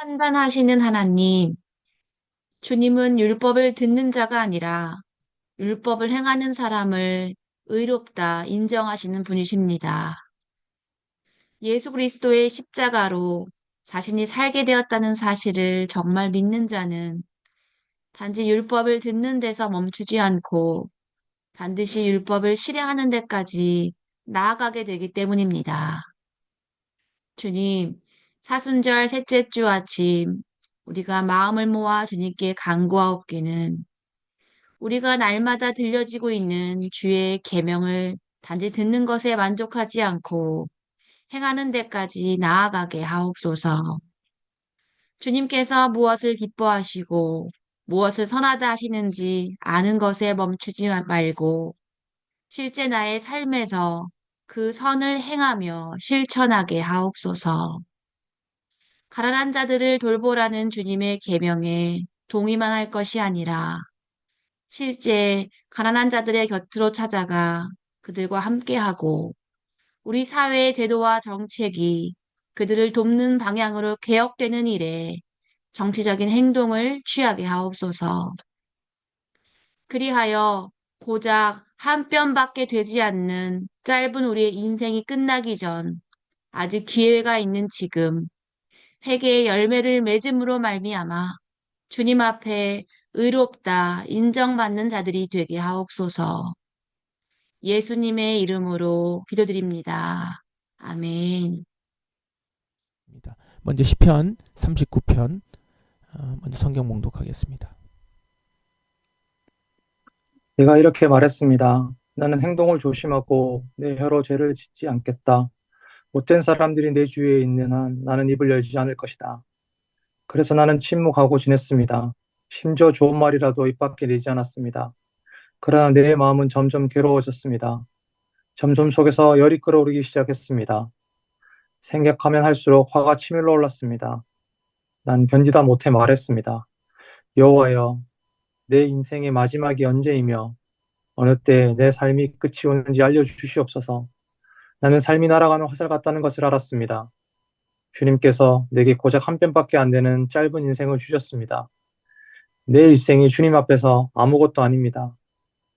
판단하시는 하나님, 주님은 율법을 듣는 자가 아니라 율법을 행하는 사람을 의롭다 인정하시는 분이십니다. 예수 그리스도의 십자가로 자신이 살게 되었다는 사실을 정말 믿는 자는 단지 율법을 듣는 데서 멈추지 않고 반드시 율법을 실행하는 데까지 나아가게 되기 때문입니다. 주님, 사순절 셋째 주 아침 우리가 마음을 모아 주님께 간구하옵기는 우리가 날마다 들려지고 있는 주의 계명을 단지 듣는 것에 만족하지 않고 행하는 데까지 나아가게 하옵소서. 주님께서 무엇을 기뻐하시고 무엇을 선하다 하시는지 아는 것에 멈추지 말고 실제 나의 삶에서 그 선을 행하며 실천하게 하옵소서. 가난한 자들을 돌보라는 주님의 계명에 동의만 할 것이 아니라 실제 가난한 자들의 곁으로 찾아가 그들과 함께하고 우리 사회의 제도와 정책이 그들을 돕는 방향으로 개혁되는 일에 정치적인 행동을 취하게 하옵소서. 그리하여 고작 한 뼘밖에 되지 않는 짧은 우리의 인생이 끝나기 전 아직 기회가 있는 지금 회개의 열매를 맺음으로 말미암아 주님 앞에 의롭다 인정받는 자들이 되게 하옵소서. 예수님의 이름으로 기도드립니다. 아멘. 먼저 시편 39편 어, 먼저 성경 봉독하겠습니다. 내가 이렇게 말했습니다. 나는 행동을 조심하고 내 혀로 죄를 짓지 않겠다. 못된 사람들이 내 주위에 있는 한 나는 입을 열지 않을 것이다. 그래서 나는 침묵하고 지냈습니다. 심지어 좋은 말이라도 입 밖에 내지 않았습니다. 그러나 내 마음은 점점 괴로워졌습니다. 점점 속에서 열이 끓어오르기 시작했습니다. 생각하면 할수록 화가 치밀러 올랐습니다. 난 견디다 못해 말했습니다. 여호와여, 내 인생의 마지막이 언제이며 어느 때 내 삶이 끝이 오는지 알려주시옵소서. 나는 삶이 날아가는 화살 같다는 것을 알았습니다. 주님께서 내게 고작 한 뼘밖에 안 되는 짧은 인생을 주셨습니다. 내 일생이 주님 앞에서 아무것도 아닙니다.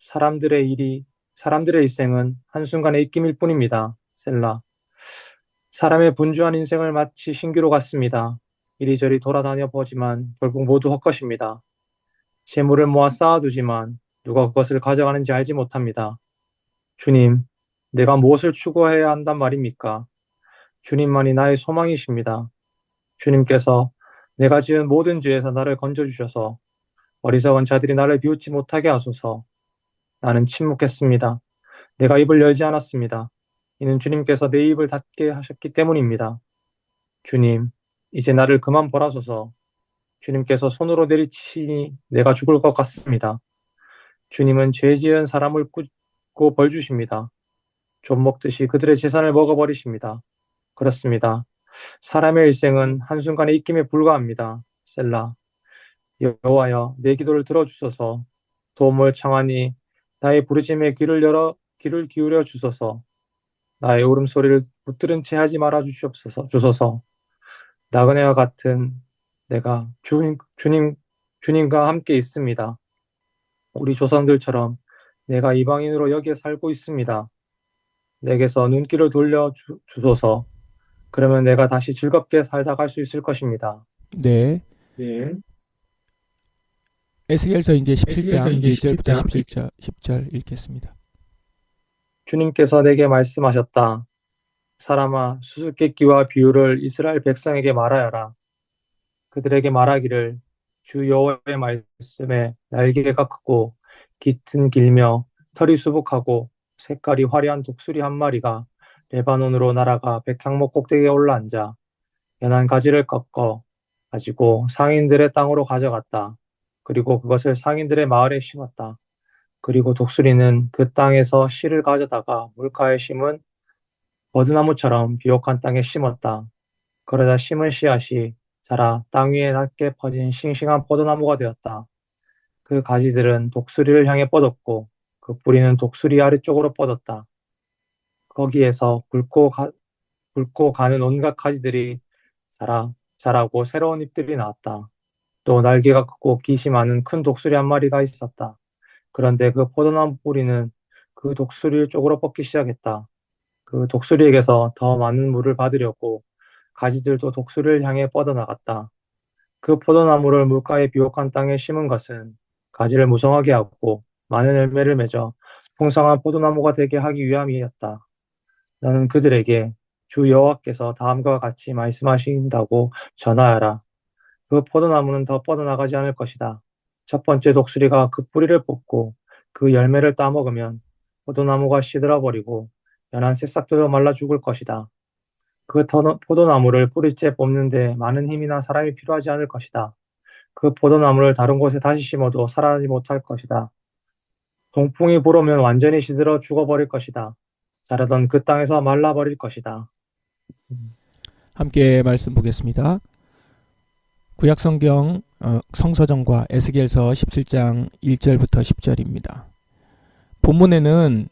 사람들의 일이, 사람들의 일생은 한순간의 입김일 뿐입니다. 셀라. 사람의 분주한 인생을 마치 신기로 같습니다. 이리저리 돌아다녀 보지만 결국 모두 헛것입니다. 재물을 모아 쌓아두지만 누가 그것을 가져가는지 알지 못합니다. 주님, 내가 무엇을 추구해야 한단 말입니까? 주님만이 나의 소망이십니다. 주님께서 내가 지은 모든 죄에서 나를 건져주셔서 어리석은 자들이 나를 비웃지 못하게 하소서. 나는 침묵했습니다. 내가 입을 열지 않았습니다. 이는 주님께서 내 입을 닫게 하셨기 때문입니다. 주님, 이제 나를 그만 보라소서. 주님께서 손으로 내리치시니 내가 죽을 것 같습니다. 주님은 죄 지은 사람을 꾸고 벌 주십니다. 좀 먹듯이 그들의 재산을 먹어버리십니다. 그렇습니다. 사람의 일생은 한순간의 입김에 불과합니다. 셀라. 여호와여, 내 기도를 들어주소서. 도움을 청하니 나의 부르짐에 귀를 열어 귀를 기울여 주소서. 나의 울음소리를 붙들은 채 하지 말아 주시옵소서. 주소서. 나그네와 같은 내가 주님, 주님, 주님과 함께 있습니다. 우리 조상들처럼 내가 이방인으로 여기에 살고 있습니다. 내게서 눈길을 돌려 주, 주소서. 그러면 내가 다시 즐겁게 살다 갈 수 있을 것입니다. 네. 네. 에스겔서 이제 17장 에스겔서 1절부터 17장 10절 10절 읽겠습니다. 주님께서 내게 말씀하셨다. 사람아, 수수께끼와 비유를 이스라엘 백성에게 말하여라. 그들에게 말하기를 주 여호와의 말씀에 날개가 크고 깃은 길며 털이 수북하고 색깔이 화려한 독수리 한 마리가 레바논으로 날아가 백향목 꼭대기에 올라앉아 연한 가지를 꺾어 가지고 상인들의 땅으로 가져갔다. 그리고 그것을 상인들의 마을에 심었다. 그리고 독수리는 그 땅에서 씨를 가져다가 물가에 심은 버드나무처럼 비옥한 땅에 심었다. 그러자 심은 씨앗이 자라 땅 위에 낮게 퍼진 싱싱한 포도나무가 되었다. 그 가지들은 독수리를 향해 뻗었고 그 뿌리는 독수리 아래쪽으로 뻗었다. 거기에서 굵고, 가, 굵고 가는 온갖 가지들이 자라 자라고 새로운 잎들이 나왔다. 또 날개가 크고 깃이 많은 큰 독수리 한 마리가 있었다. 그런데 그 포도나무 뿌리는 그 독수리를 쪽으로 뻗기 시작했다. 그 독수리에게서 더 많은 물을 받으려고 가지들도 독수리를 향해 뻗어나갔다. 그 포도나무를 물가의 비옥한 땅에 심은 것은 가지를 무성하게 하고 많은 열매를 맺어 풍성한 포도나무가 되게 하기 위함이었다. 나는 그들에게 주 여호와께서 다음과 같이 말씀하신다고 전하여라. 그 포도나무는 더 뻗어나가지 않을 것이다. 첫 번째 독수리가 그 뿌리를 뽑고 그 열매를 따먹으면 포도나무가 시들어버리고 연한 새싹들도 말라 죽을 것이다. 그 터- 포도나무를 뿌리째 뽑는데 많은 힘이나 사람이 필요하지 않을 것이다. 그 포도나무를 다른 곳에 다시 심어도 살아나지 못할 것이다. 동풍이 불어오면 완전히 시들어 죽어버릴 것이다. 자라던 그 땅에서 말라버릴 것이다. 함께 말씀 보겠습니다. 구약 성경 어, 성서정과 에스겔서 17장 1절부터 10절입니다. 본문에는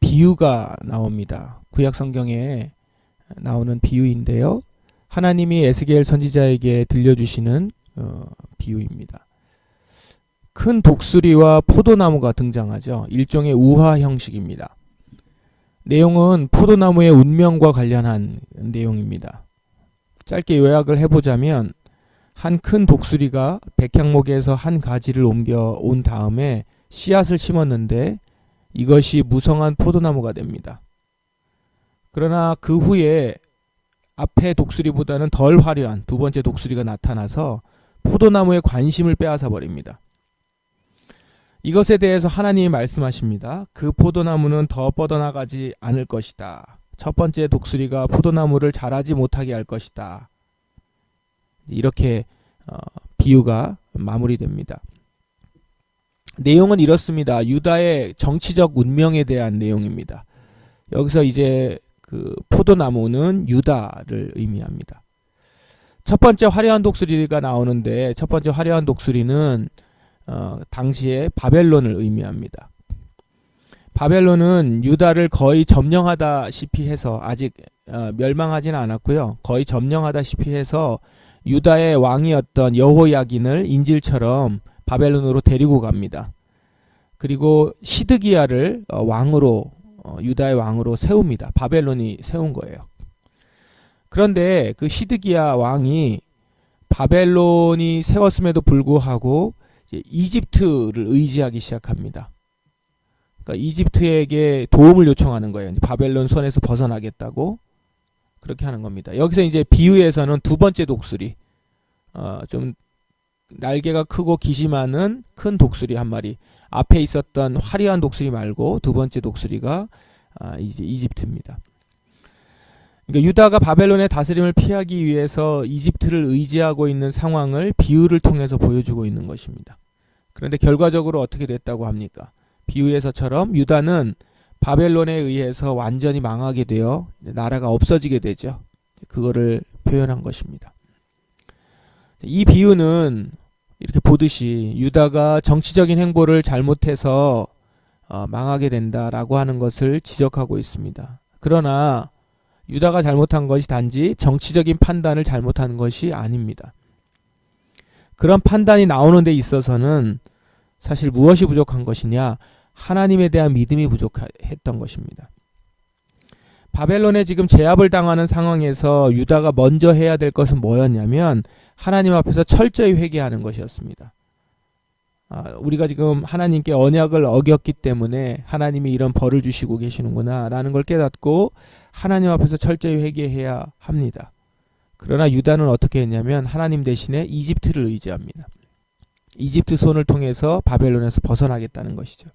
비유가 나옵니다. 구약 성경에 나오는 비유인데요. 하나님이 에스겔 선지자에게 들려주시는 어, 비유입니다. 큰 독수리와 포도나무가 등장하죠. 일종의 우화 형식입니다. 내용은 포도나무의 운명과 관련한 내용입니다. 짧게 요약을 해보자면 한 큰 독수리가 백향목에서 한 가지를 옮겨 온 다음에 씨앗을 심었는데 이것이 무성한 포도나무가 됩니다. 그러나 그 후에 앞에 독수리보다는 덜 화려한 두 번째 독수리가 나타나서 포도나무의 관심을 빼앗아 버립니다. 이것에 대해서 하나님이 말씀하십니다. 그 포도나무는 더 뻗어나가지 않을 것이다. 첫 번째 독수리가 포도나무를 자라지 못하게 할 것이다. 이렇게 어, 비유가 마무리됩니다. 내용은 이렇습니다. 유다의 정치적 운명에 대한 내용입니다. 여기서 이제 그 포도나무는 유다를 의미합니다. 첫 번째 화려한 독수리가 나오는데 첫 번째 화려한 독수리는 어, 당시에 바벨론을 의미합니다. 바벨론은 유다를 거의 점령하다시피 해서 아직 어, 멸망하지는 않았고요. 거의 점령하다시피 해서 유다의 왕이었던 여호야긴을 인질처럼 바벨론으로 데리고 갑니다. 그리고 시드기야를 어, 왕으로 어, 유다의 왕으로 세웁니다. 바벨론이 세운 거예요. 그런데 그 시드기야 왕이 바벨론이 세웠음에도 불구하고 이제 이집트를 의지하기 시작합니다. 그러니까 이집트에게 도움을 요청하는 거예요. 바벨론 손에서 벗어나겠다고 그렇게 하는 겁니다. 여기서 이제 비유에서는 두 번째 독수리, 어, 좀 날개가 크고 깃이 많은 큰 독수리 한 마리. 앞에 있었던 화려한 독수리 말고 두 번째 독수리가 아, 이제 이집트입니다. 그러니까 유다가 바벨론의 다스림을 피하기 위해서 이집트를 의지하고 있는 상황을 비유를 통해서 보여주고 있는 것입니다. 그런데 결과적으로 어떻게 됐다고 합니까? 비유에서처럼 유다는 바벨론에 의해서 완전히 망하게 되어 나라가 없어지게 되죠. 그거를 표현한 것입니다. 이 비유는 이렇게 보듯이 유다가 정치적인 행보를 잘못해서 어, 망하게 된다라고 하는 것을 지적하고 있습니다. 그러나 유다가 잘못한 것이 단지 정치적인 판단을 잘못한 것이 아닙니다. 그런 판단이 나오는 데 있어서는 사실 무엇이 부족한 것이냐? 하나님에 대한 믿음이 부족했던 것입니다. 바벨론에 지금 제압을 당하는 상황에서 유다가 먼저 해야 될 것은 뭐였냐면 하나님 앞에서 철저히 회개하는 것이었습니다. 아, 우리가 지금 하나님께 언약을 어겼기 때문에 하나님이 이런 벌을 주시고 계시는구나 라는 걸 깨닫고 하나님 앞에서 철저히 회개해야 합니다. 그러나 유다는 어떻게 했냐면 하나님 대신에 이집트를 의지합니다. 이집트 손을 통해서 바벨론에서 벗어나겠다는 것이죠.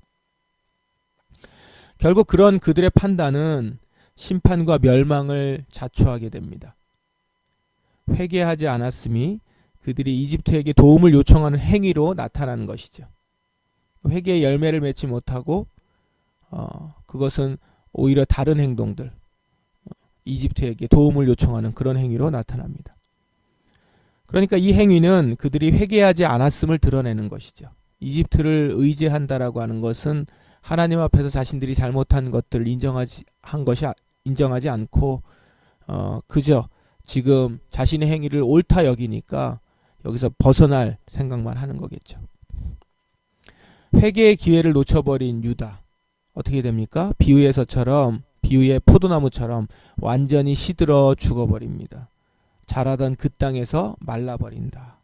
결국 그런 그들의 판단은 심판과 멸망을 자초하게 됩니다. 회개하지 않았음이 그들이 이집트에게 도움을 요청하는 행위로 나타나는 것이죠. 회개의 열매를 맺지 못하고 어, 그것은 오히려 다른 행동들 어, 이집트에게 도움을 요청하는 그런 행위로 나타납니다. 그러니까 이 행위는 그들이 회개하지 않았음을 드러내는 것이죠. 이집트를 의지한다라고 하는 것은 하나님 앞에서 자신들이 잘못한 것들을 인정하지 한 것이 아- 인정하지 않고 어, 그저 지금 자신의 행위를 옳다 여기니까 여기서 벗어날 생각만 하는 거겠죠. 회개의 기회를 놓쳐버린 유다 어떻게 됩니까? 비유에서처럼 비유의 포도나무처럼 완전히 시들어 죽어버립니다. 자라던 그 땅에서 말라버린다.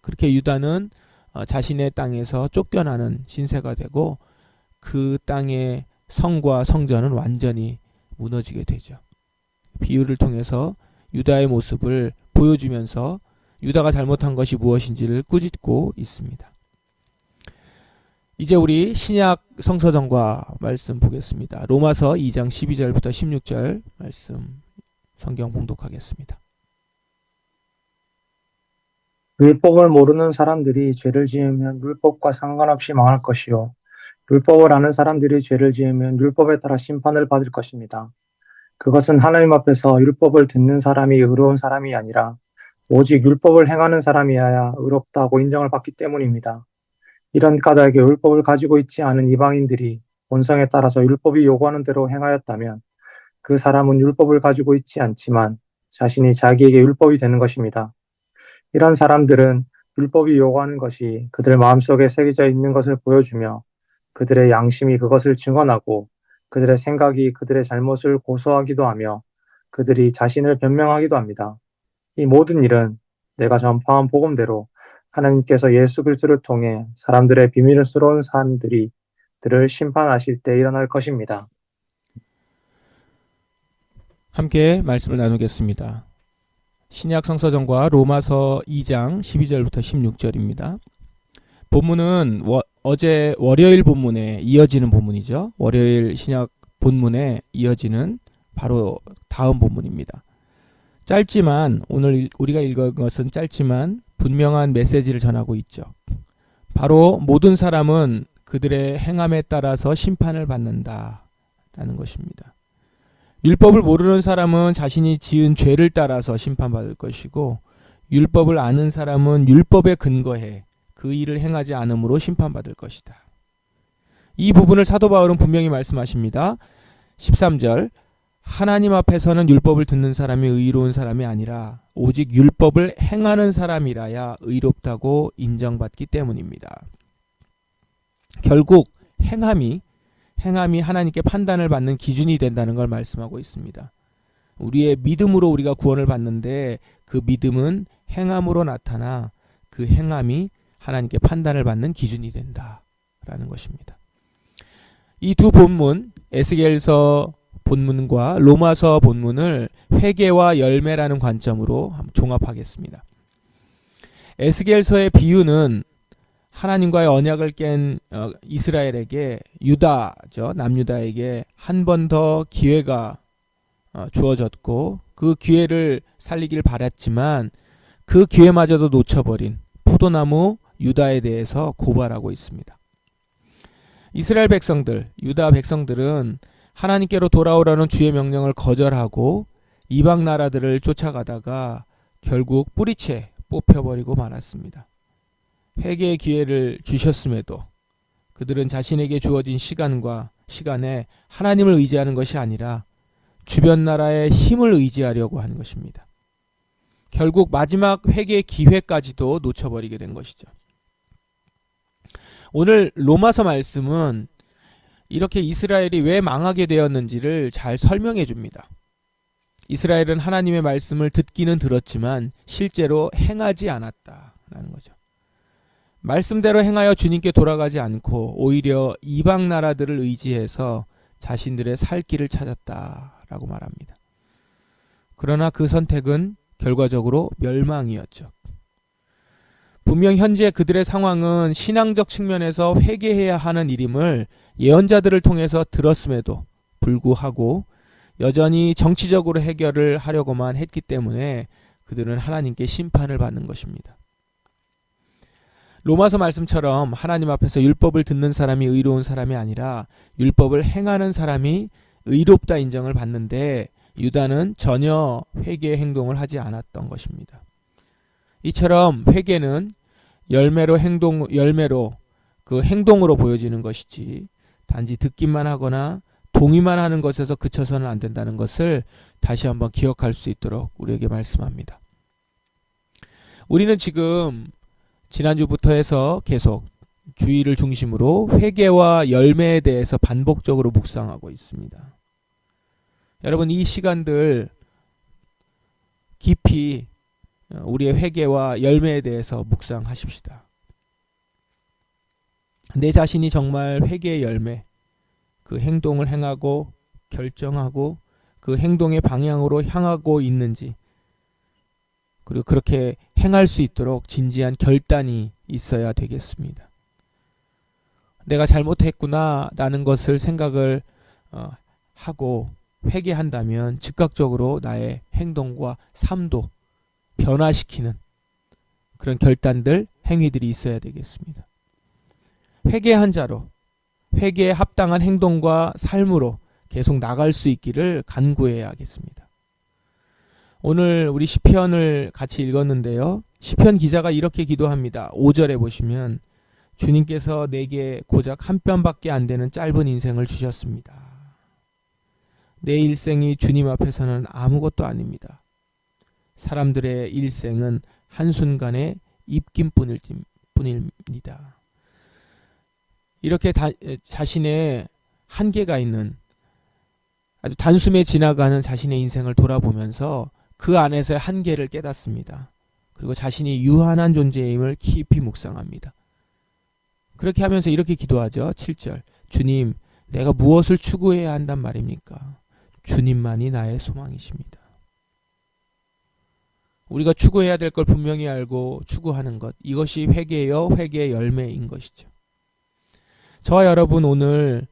그렇게 유다는 어, 자신의 땅에서 쫓겨나는 신세가 되고 그 땅의 성과 성전은 완전히 무너지게 되죠. 비유를 통해서 유다의 모습을 보여주면서 유다가 잘못한 것이 무엇인지를 꾸짖고 있습니다. 이제 우리 신약 성서정과 말씀 보겠습니다. 로마서 2장 12절부터 16절 말씀 성경 봉독하겠습니다. 율법을 모르는 사람들이 죄를 지으면 율법과 상관없이 망할 것이요. 율법을 아는 사람들이 죄를 지으면 율법에 따라 심판을 받을 것입니다. 그것은 하나님 앞에서 율법을 듣는 사람이 의로운 사람이 아니라 오직 율법을 행하는 사람이어야 의롭다고 인정을 받기 때문입니다. 이런 까닭에 율법을 가지고 있지 않은 이방인들이 본성에 따라서 율법이 요구하는 대로 행하였다면 그 사람은 율법을 가지고 있지 않지만 자신이 자기에게 율법이 되는 것입니다. 이런 사람들은 율법이 요구하는 것이 그들 마음속에 새겨져 있는 것을 보여주며 그들의 양심이 그것을 증언하고 그들의 생각이 그들의 잘못을 고소하기도 하며 그들이 자신을 변명하기도 합니다. 이 모든 일은 내가 전파한 복음대로 하나님께서 예수 그리스도를 통해 사람들의 비밀스러운 사람들이 들을 심판하실 때 일어날 것입니다. 함께 말씀을 나누겠습니다. 신약 성서정과 로마서 2장 12절부터 16절입니다. 본문은 워- 어제 월요일 본문에 이어지는 본문이죠. 월요일 신약 본문에 이어지는 바로 다음 본문입니다. 짧지만 오늘 일- 우리가 읽은 것은 짧지만 분명한 메시지를 전하고 있죠. 바로 모든 사람은 그들의 행함에 따라서 심판을 받는다 라는 것입니다. 율법을 모르는 사람은 자신이 지은 죄를 따라서 심판받을 것이고 율법을 아는 사람은 율법에 근거해 그 일을 행하지 않으므로 심판받을 것이다. 이 부분을 사도 바울은 분명히 말씀하십니다. 13절 하나님 앞에서는 율법을 듣는 사람이 의로운 사람이 아니라 오직 율법을 행하는 사람이라야 의롭다고 인정받기 때문입니다. 결국 행함이 행함이 하나님께 판단을 받는 기준이 된다는 걸 말씀하고 있습니다. 우리의 믿음으로 우리가 구원을 받는데 그 믿음은 행함으로 나타나 그 행함이 하나님께 판단을 받는 기준이 된다라는 것입니다. 이 두 본문 에스겔서 본문과 로마서 본문을 회개와 열매라는 관점으로 종합하겠습니다. 에스겔서의 비유는 하나님과의 언약을 깬 어, 이스라엘에게 유다죠 남유다에게 한 번 더 기회가 어, 주어졌고 그 기회를 살리길 바랐지만 그 기회마저도 놓쳐버린 포도나무 유다에 대해서 고발하고 있습니다. 이스라엘 백성들, 유다 백성들은 하나님께로 돌아오라는 주의 명령을 거절하고 이방 나라들을 쫓아가다가 결국 뿌리채 뽑혀버리고 말았습니다. 회개의 기회를 주셨음에도 그들은 자신에게 주어진 시간과 시간에 하나님을 의지하는 것이 아니라 주변 나라의 힘을 의지하려고 하는 것입니다. 결국 마지막 회개의 기회까지도 놓쳐버리게 된 것이죠. 오늘 로마서 말씀은 이렇게 이스라엘이 왜 망하게 되었는지를 잘 설명해 줍니다. 이스라엘은 하나님의 말씀을 듣기는 들었지만 실제로 행하지 않았다라는 거죠. 말씀대로 행하여 주님께 돌아가지 않고 오히려 이방 나라들을 의지해서 자신들의 살 길을 찾았다라고 말합니다. 그러나 그 선택은 결과적으로 멸망이었죠. 분명 현재 그들의 상황은 신앙적 측면에서 회개해야 하는 일임을 예언자들을 통해서 들었음에도 불구하고 여전히 정치적으로 해결을 하려고만 했기 때문에 그들은 하나님께 심판을 받는 것입니다. 로마서 말씀처럼 하나님 앞에서 율법을 듣는 사람이 의로운 사람이 아니라 율법을 행하는 사람이 의롭다 인정을 받는데 유다는 전혀 회개의 행동을 하지 않았던 것입니다. 이처럼 회개는 열매로 행동 열매로 그 행동으로 보여지는 것이지 단지 듣기만 하거나 동의만 하는 것에서 그쳐서는 안 된다는 것을 다시 한번 기억할 수 있도록 우리에게 말씀합니다. 우리는 지금 지난주부터 해서 계속 주의를 중심으로 회개와 열매에 대해서 반복적으로 묵상하고 있습니다. 여러분 이 시간들 깊이 우리의 회개와 열매에 대해서 묵상하십시다. 내 자신이 정말 회개의 열매, 그 행동을 행하고 결정하고 그 행동의 방향으로 향하고 있는지 그리고 그렇게 행할 수 있도록 진지한 결단이 있어야 되겠습니다. 내가 잘못했구나 라는 것을 생각을 어, 하고 회개한다면 즉각적으로 나의 행동과 삶도 변화시키는 그런 결단들, 행위들이 있어야 되겠습니다. 회개한 자로 회개에 합당한 행동과 삶으로 계속 나갈 수 있기를 간구해야겠습니다. 오늘 우리 시편을 같이 읽었는데요. 시편 기자가 이렇게 기도합니다. 5절에 보시면 주님께서 내게 고작 한 뼘밖에 안 되는 짧은 인생을 주셨습니다. 내 일생이 주님 앞에서는 아무것도 아닙니다. 사람들의 일생은 한순간의 입김뿐일 뿐입니다. 이렇게 다, 자신의 한계가 있는 아주 단숨에 지나가는 자신의 인생을 돌아보면서 그 안에서의 한계를 깨닫습니다. 그리고 자신이 유한한 존재임을 깊이 묵상합니다. 그렇게 하면서 이렇게 기도하죠. 7절. 주님, 내가 무엇을 추구해야 한단 말입니까? 주님만이 나의 소망이십니다. 우리가 추구해야 될 걸 분명히 알고 추구하는 것. 이것이 회개여 회개의 열매인 것이죠. 저와 여러분 오늘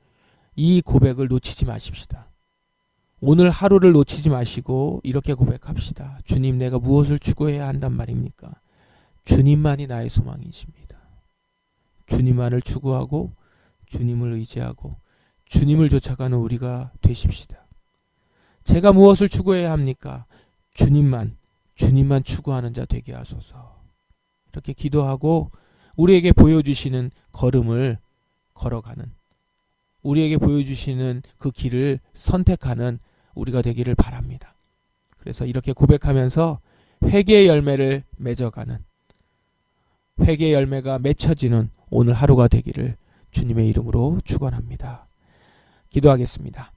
이 고백을 놓치지 마십시다. 오늘 하루를 놓치지 마시고 이렇게 고백합시다. 주님, 내가 무엇을 추구해야 한단 말입니까? 주님만이 나의 소망이십니다. 주님만을 추구하고 주님을 의지하고 주님을 쫓아가는 우리가 되십시다. 제가 무엇을 추구해야 합니까? 주님만, 주님만 추구하는 자 되게 하소서. 이렇게 기도하고 우리에게 보여주시는 걸음을 걸어가는 우리에게 보여주시는 그 길을 선택하는 우리가 되기를 바랍니다. 그래서 이렇게 고백하면서 회개의 열매를 맺어가는 회개의 열매가 맺혀지는 오늘 하루가 되기를 주님의 이름으로 축원합니다. 기도하겠습니다.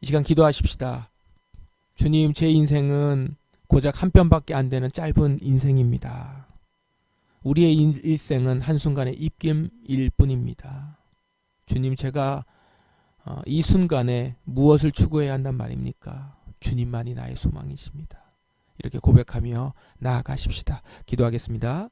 이 시간 기도하십시다. 주님, 제 인생은 고작 한 뼘밖에 안 되는 짧은 인생입니다. 우리의 일생은 한순간의 입김일 뿐입니다. 주님, 제가 어, 이 순간에 무엇을 추구해야 한단 말입니까? 주님만이 나의 소망이십니다. 이렇게 고백하며 나아가십시다. 기도하겠습니다.